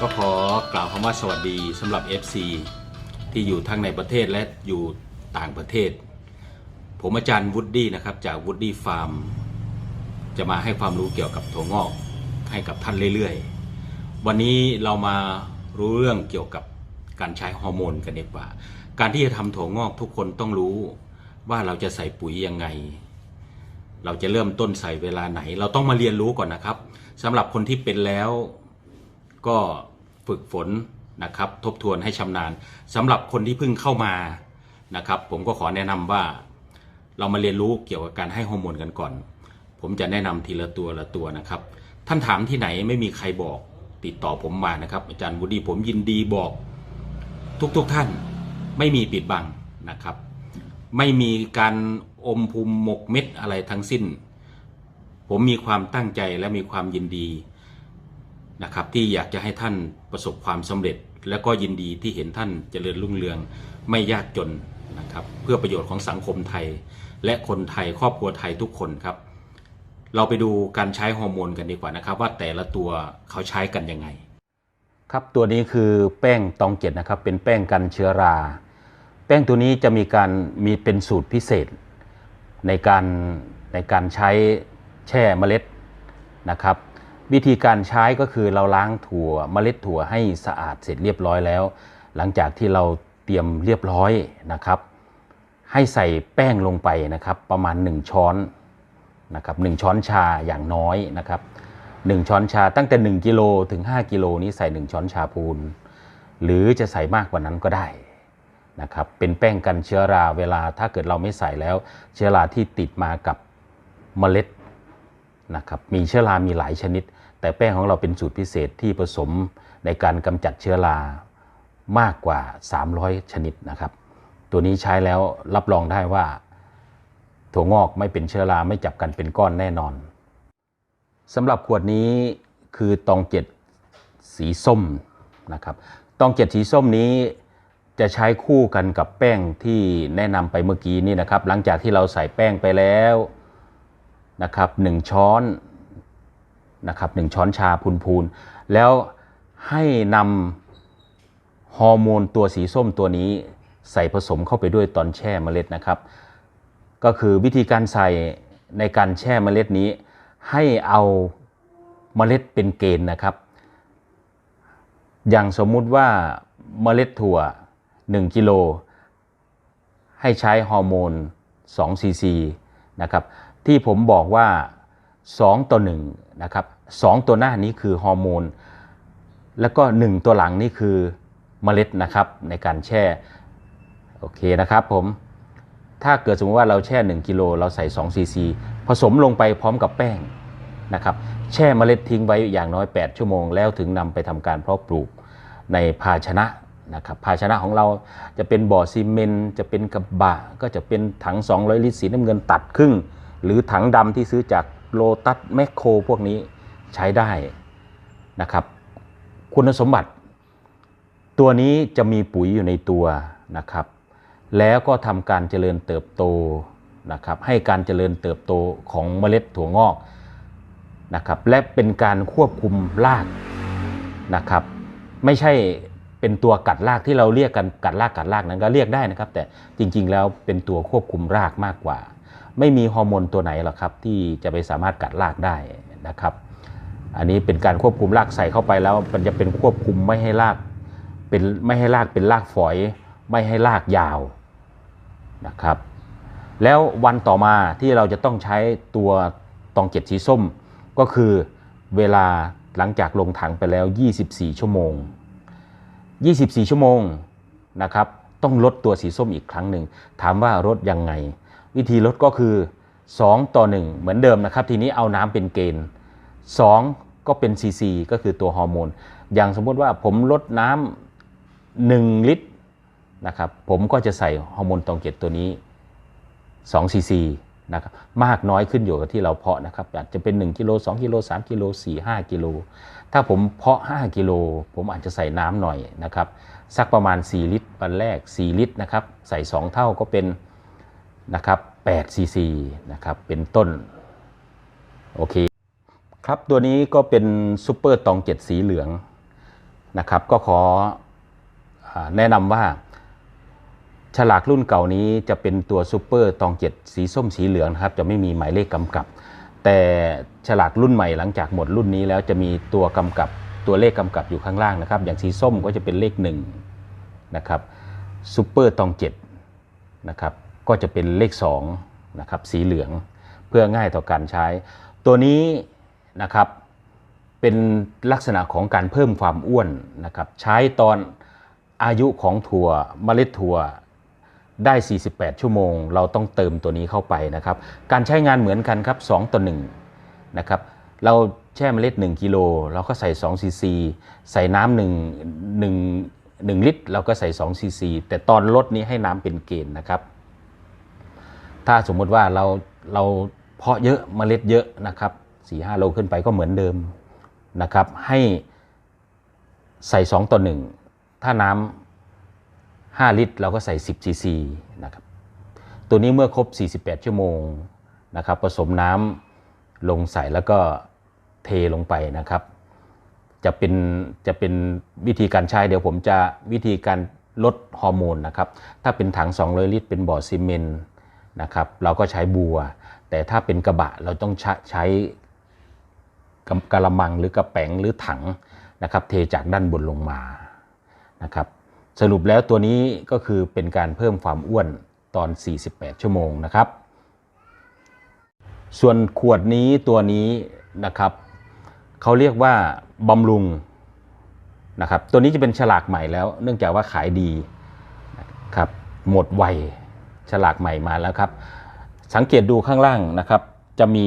ก็ขอกล่าวคำว่าสวัสดีสำหรับ FC ที่อยู่ทั้งในประเทศและอยู่ต่างประเทศ ผมอาจารย์วูดดี้นะครับ จากวูดดี้ฟาร์มจะมาให้ความรู้เกี่ยวกับถั่วงอกให้กับท่านเรื่อยๆ วันนี้เรามารู้เรื่องเกี่ยวกับการใช้ฮอร์โมนกันดีกว่า การที่จะทำถั่วงอกทุกคนต้องรู้ว่าเราจะใส่ปุ๋ยยังไง เราจะเริ่มต้นใส่เวลาไหน เราต้องมาเรียนรู้ก่อนนะครับสำหรับคนที่เป็นแล้ว ก็ฝึกฝนนะครับทบทวนให้ชำนาญสำหรับคนที่เพิ่งเข้ามานะครับ ผมก็ขอแนะนำว่า เรามาเรียนรู้เกี่ยวกับการให้ฮอร์โมนกันก่อน ผมจะแนะนำทีละตัวละตัวนะครับ ท่านถามที่ไหนไม่มีใครบอกติดต่อผมมานะครับ อาจารย์วูดีผมยินดีบอก ทุกๆทท่านไม่มีปิดบังนะครับ ไม่มีการอมภูมิหมกเม็ดอะไรทั้งสิ้น ผมมีความตั้งใจและมีความยินดี นะครับที่อยากจะให้ท่านประสบความสำเร็จ และก็ยินดีที่เห็นท่านเจริญรุ่งเรืองไม่ยากจนนะครับเพื่อประโยชน์ของสังคมไทย และคนไทยครอบครัวไทยทุกคนครับ เราไปดูการใช้ฮอร์โมนกันดีกว่านะครับว่าแต่ละตัวเขาใช้กันยังไง ครับตัวนี้คือแป้งตองเจ็ดนะครับเป็นแป้งกันเชื้อรา แป้งตัวนี้จะมีการมีเป็นสูตรพิเศษ ในการในการใช้แช่เมล็ดนะครับ วิธีการใช้ก็คือเราล้างถั่วเมล็ดถั่วให้สะอาดเสร็จเรียบร้อยแล้ว หลังจากที่เราเตรียมเรียบร้อยนะครับ ให้ใส่แป้งลงไปนะครับประมาณ 1 ช้อนนะครับหช้อนชาอย่างน้อยนะครับ1ช้อนชาตั้งแต่ 1กิโลถึง 5กิโลนี้ใส่ 1 ช้อนชาพูน หรือจะใส่มากกว่านั้นก็ได้นะครับเป็นแป้งกันเชื้อราเวลาถ้าเกิดเราไม่ใส่แล้ว เชื้อราที่ติดมากับเมล็ดนะครับมีเชื้อรามีหลายชนิด แต่แป้งของเราเป็นสูตรพิเศษที่ผสมในการกำจัดเชื้อรามากกว่า 300 ชนิดนะครับ ตัวนี้ใช้แล้วรับรองได้ว่า ถั่วงอกไม่เป็นเชื้อราไม่จับกันเป็นก้อนแน่นอนสำหรับขวดนี้คือตองเจ็ดสีส้มนะครับตองเจ็ดสีส้มนี้จะใช้คู่กันกับแป้งที่แนะนำไปเมื่อกี้นี่นะครับ หลังจากที่เราใส่แป้งไปแล้วนะครับหนึ่งช้อน นะครับหนึ่งช้อนชาพูนๆแล้วให้นำฮอร์โมนตัวสีส้มตัวนี้ใส่ผสมเข้าไปด้วยตอนแช่เมล็ดนะครับ ก็คือวิธีการใส่ในการแช่เมล็ดนี้ ให้เอาเมล็ดเป็นเกณฑ์นะครับ อย่างสมมุติว่าเมล็ดถั่ว 1กิโลให้ใช้ฮอร์โมน2ซีซีนะครับที่ผมบอกว่า 2 ต่อ1นะครับ2ตัวหน้านี้คือฮอร์โมน แล้วก็ 1 ตัวหลังนี่คือเมล็ดนะครับในการแช่โอเคนะครับผมถ้าเกิดสมมติว่าเราแช่ 1 กิโลเราใส่2ซีซีผสมลงไปพร้อมกับแป้งนะครับแช่เมล็ดทิ้งไว้อย่างน้อย 8 ชั่วโมง แล้วถึงนำไปทำการเพาะปลูกในภาชนะนะครับภาชนะของเราจะเป็นบ่อซีเมนต์จะเป็นกระบะ ก็จะเป็นถัง 200 ลิตรสีน้ำเงินตัดครึ่ง หรือถังดำที่ซื้อจาก โลตัสแมคโครพวกนี้ใช้ได้นะครับ คุณสมบัติ ตัวนี้จะมีปุ๋ยอยู่ในตัวนะครับ แล้วก็ทำการเจริญเติบโตนะครับให้การเจริญเติบโตของเมล็ดถั่วงอกนะครับและเป็นการควบคุมรากนะครับ ไม่ใช่เป็นตัวกัดรากที่เราเรียกกันกัดรากกัดรากนั้นก็เรียกได้นะครับ แต่จริงๆแล้วเป็นตัวควบคุมรากมากกว่า ไม่มีฮอร์โมนตัวไหนหรอกครับที่จะไปสามารถกัดรากได้นะครับ อันนี้เป็นการควบคุมรากใส่เข้าไปแล้ว มันจะเป็นควบคุมไม่ให้รากเป็นไม่ให้รากเป็นรากฝอย ไม่ให้รากยาวนะครับ แล้ววันต่อมาที่เราจะต้องใช้ตัวตองเจ็ดสีส้ม ก็คือเวลาหลังจากลงถังไปแล้ว 24 ชั่วโมง 24 ชั่วโมงนะครับ ต้องลดตัวสีส้มอีกครั้งหนึ่ง ถามว่าลดยังไง วิธีลดก็คือ 2 ต่อ 1 เหมือนเดิมนะครับ ทีนี้เอาน้ำเป็นเกณฑ์ 2 ก็เป็นซีซีก็คือตัวฮอร์โมน อย่างสมมติว่าผมลดน้ำ1ลิตรนะครับ ผมก็จะใส่ฮอร์โมนตองเจ็ดตัวนี้2ซีซีนะครับ มากน้อยขึ้นอยู่กับที่เราเพาะนะครับ อาจจะเป็น 1กิโล2กิโล3กิโล4 5กิโล ถ้าผมเพาะ 5กิโลผมอาจจะใส่น้ำหน่อยนะครับ สักประมาณ 4 ลิตรวันแรก 4 ลิตรนะครับ ใส่ 2 เท่าก็เป็น นะครับ8ซีซีนะครับเป็นต้นโอเคครับตัวนี้ก็เป็นซูเปอร์ตองเจ็ดสีเหลืองนะครับก็ขออแนะนำว่าฉลากรุ่นเก่านี้จะเป็นตัวซูเปอร์ตองเจ็ดสีส้มสีเหลืองนะครับจะไม่มีหมายเลขกำกับ แต่ฉลากรุ่นใหม่หลังจากหมดรุ่นนี้แล้วจะมีตัวกำกับตัวเลขกำกับอยู่ข้างล่างนะครับ อย่างสีส้มก็จะเป็นเลขหนึ่งนะครับซูเปอร์ตองเจ็ดนะครับ ก็จะเป็นเลข2นะครับสีเหลืองเพื่อง่ายต่อการใช้ ตัวนี้นะครับเป็นลักษณะของการเพิ่มความอ้วนนะครับใช้ตอนอายุของถั่วเมล็ดถั่วได้ 48 ชั่วโมง เราต้องเติมตัวนี้เข้าไปนะครับ การใช้งานเหมือนกันครับ 2 ต่อ1นะครับ เราแช่เมล็ด 1กิโลเราก็ใส่2ซีซีใส่น้ำหนึ่งหนึ่งหนึ่งลิตร เราก็ใส่2ซีซีแต่ตอนลดนี้ให้น้ำเป็นเกณฑ์นะครับ ถ้าสมมติว่าเราเราเพาะเยอะเมล็ดเยอะนะครับ4 5โลขึ้นไปก็เหมือนเดิมนะครับ ให้ใส่ 2 ต่อ 1 ถ้าน้ำ5ลิตร เราก็ใส่ 10ซีซีนะครับตัวนี้เมื่อครบ 48 ชั่วโมงนะครับผสมน้ำลงใส่แล้วก็เทลงไปนะครับ จะเป็นจะเป็นวิธีการใช้เดี๋ยวผมจะวิธีการลดฮอร์โมนนะครับ ถ้าเป็นถัง 200 ลิตร เป็นบ่อซีเมนต์ นะครับเราก็ใช้บัว แต่ถ้าเป็นกระบะเราต้องใช้กระกระมังหรือกระแป๋งหรือถังนะครับเทจากด้านบนลงมานะครับสรุปแล้วตัวนี้ก็คือเป็นการเพิ่มความอ้วนตอน 48 ชั่วโมงนะครับ ส่วนขวดนี้ตัวนี้นะครับเขาเรียกว่าบำรุงนะครับตัวนี้จะเป็นฉลากใหม่แล้ว เนื่องจากว่าขายดีครับหมดไว ฉลากใหม่มาแล้วครับ สังเกตดูข้างล่างนะครับ จะมี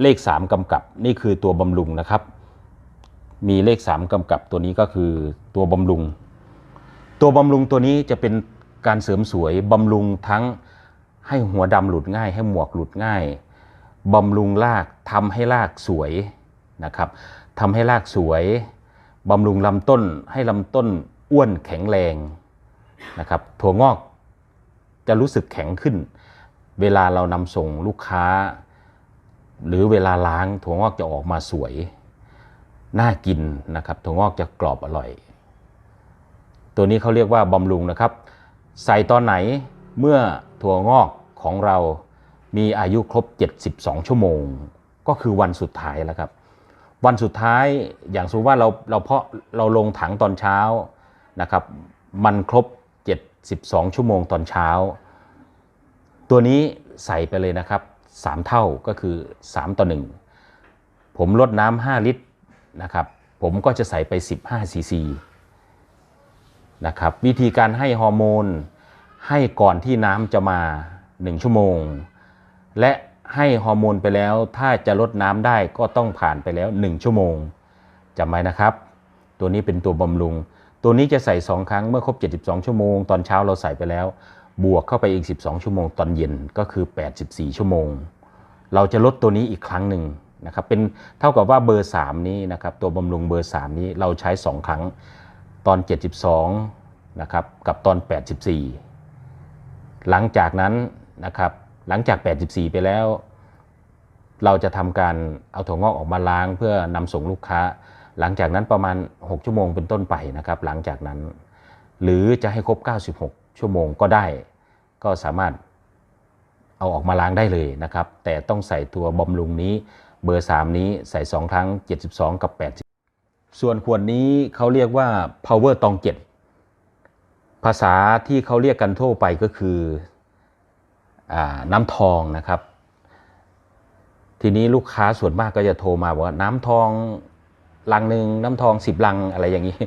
เลข 3กำกับ นี่คือตัวบำรุงนะครับ มีเลข 3กำกับตัวนี้ก็คือตัวบำรุง ตัวบำรุงตัวนี้จะเป็นการเสริมสวยบำรุงทั้งให้หัวดำหลุดง่าย ให้หมวกหลุดง่ายบำรุงรากทำให้รากสวยนะครับทำให้รากสวยบำรุงลำต้นให้ลำต้นอ้วนแข็งแรงนะครับถั่วงอก จะรู้สึกแข็งขึ้น เวลาเรานำส่งลูกค้า หรือเวลาล้างถั่วงอกจะออกมาสวย น่ากินนะครับถั่วงอกจะกรอบอร่อย ตัวนี้เขาเรียกว่าบำรุงนะครับ ใส่ตอนไหนเมื่อถั่วงอกของเรามีอายุครบ 72 ชั่วโมง ก็คือวันสุดท้ายแล้วครับ วันสุดท้ายอย่างสมมติว่าเราเราเพาะเราลงถังตอนเช้านะครับ มันครบ 72 ชั่วโมงตอนเช้า ตัวนี้ใส่ไปเลยนะครับ 3 เท่าก็คือ 3 ต่อ 1 ผมลดน้ำ5ลิตรนะครับ ผมก็จะใส่ไป 15ซีซีนะครับวิธีการให้ฮอร์โมน ให้ก่อนที่น้ำจะมา 1 ชั่วโมง และให้ฮอร์โมนไปแล้วถ้าจะลดน้ำได้ก็ต้องผ่านไปแล้ว 1 ชั่วโมงจำไว้นะครับ ตัวนี้เป็นตัวบำรุง ตัวนี้จะใส่ 2 ครั้งเมื่อครบ 72 ชั่วโมง ตอนเช้าเราใส่ไปแล้ว บวกเข้าไปอีก 12 ชั่วโมงตอนเย็นก็คือ 84 ชั่วโมง เราจะลดตัวนี้อีกครั้งหนึ่งนะครับเป็นเท่ากับว่าเบอร์ 3 นี้นะครับตัวบำรุงเบอร์ 3 นี้เราใช้ 2 ครั้งตอน 72นะครับกับตอน 84 หลังจากนั้นนะครับหลังจาก 84 ไปแล้ว เราจะทำการเอาถั่วงอกออกมาล้างเพื่อนำส่งลูกค้า หลังจากนั้นประมาณ 6 ชั่วโมงเป็นต้นไปนะครับหลังจากนั้น หรือจะให้ครบ 96 ชั่วโมงก็ได้ ก็สามารถเอาออกมาล้างได้เลยนะครับ แต่ต้องใส่ตัวบำรุงนี้เบอร์ 3 นี้ใส่ 2 ครั้ง 72 กับ 80 ส่วนขวดนี้เขาเรียกว่า power ตองเจ็ดภาษาที่เขาเรียกกันทั่วไปก็คืออน้ำทองนะครับ ทีนี้ลูกค้าส่วนมากก็จะโทรมาบอกว่าน้ำทอง ลังหนึ่งน้ำทองสิบลังอะไรอย่างนี้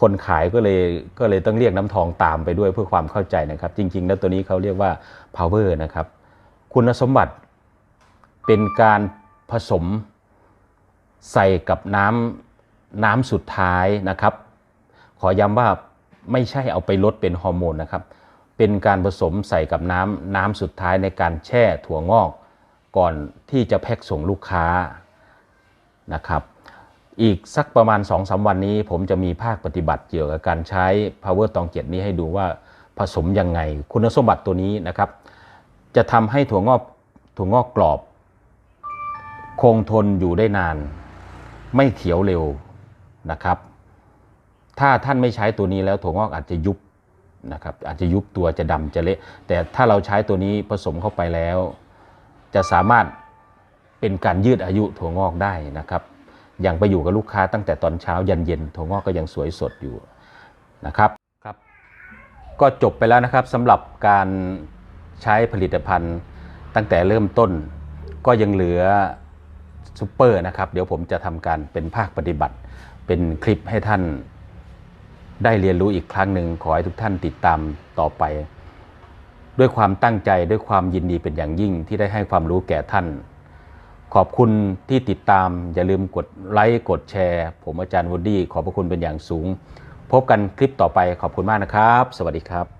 คนขายก็เลยก็เลยต้องเรียกน้ำทองตามไปด้วยเพื่อความเข้าใจนะครับ จริง ๆ แล้วตัวนี้เขาเรียกว่า power นะครับ คุณสมบัติเป็นการผสมใส่กับน้ำน้ำสุดท้ายนะครับ ขอย้ำว่าไม่ใช่เอาไปลดเป็นฮอร์โมนนะครับ เป็นการผสมใส่กับน้ำน้ำสุดท้ายในการแช่ถั่วงอก ก่อนที่จะแพ็คส่งลูกค้านะครับ อีกสักประมาณ2-3วันนี้ ผมจะมีภาคปฏิบัติเกี่ยวกับการใช้ power ตองเจ็ดนี้ให้ดูว่าผสมยังไง คุณสมบัติตัวนี้นะครับ จะทำให้ถั่วงอกถั่วงอกกรอบ คงทนอยู่ได้นาน ไม่เขียวเร็วนะครับ ถ้าท่านไม่ใช้ตัวนี้แล้วถั่วงอกอาจจะยุบนะครับอาจจะยุบตัวจะดำจะเละแต่ถ้าเราใช้ตัวนี้ผสมเข้าไปแล้ว จะสามารถเป็นการยืดอายุถั่วงอกได้นะครับ ย่างไปอยู่กับลูกค้าตั้งแต่ตอนเช้ายันเย็นถั่วงอกก็ยังสวยสดอยู่นะครับครับ ก็จบไปแล้วนะครับสำหรับการใช้ผลิตภัณฑ์ตั้งแต่เริ่มต้น ก็ยังเหลือซูเปอร์นะครับเดี๋ยวผมจะทำการเป็นภาคปฏิบัติ เป็นคลิปให้ท่านได้เรียนรู้อีกครั้งหนึ่งขอให้ทุกท่านติดตามต่อไป ด้วยความตั้งใจด้วยความยินดีเป็นอย่างยิ่งที่ได้ให้ความรู้แก่ท่าน ขอบคุณที่ติดตาม อย่าลืมกดไลค์กดแชร์ ผมอาจารย์วูดดี้ขอบพระคุณเป็นอย่างสูง พบกันคลิปต่อไปขอบคุณมากนะครับ สวัสดีครับ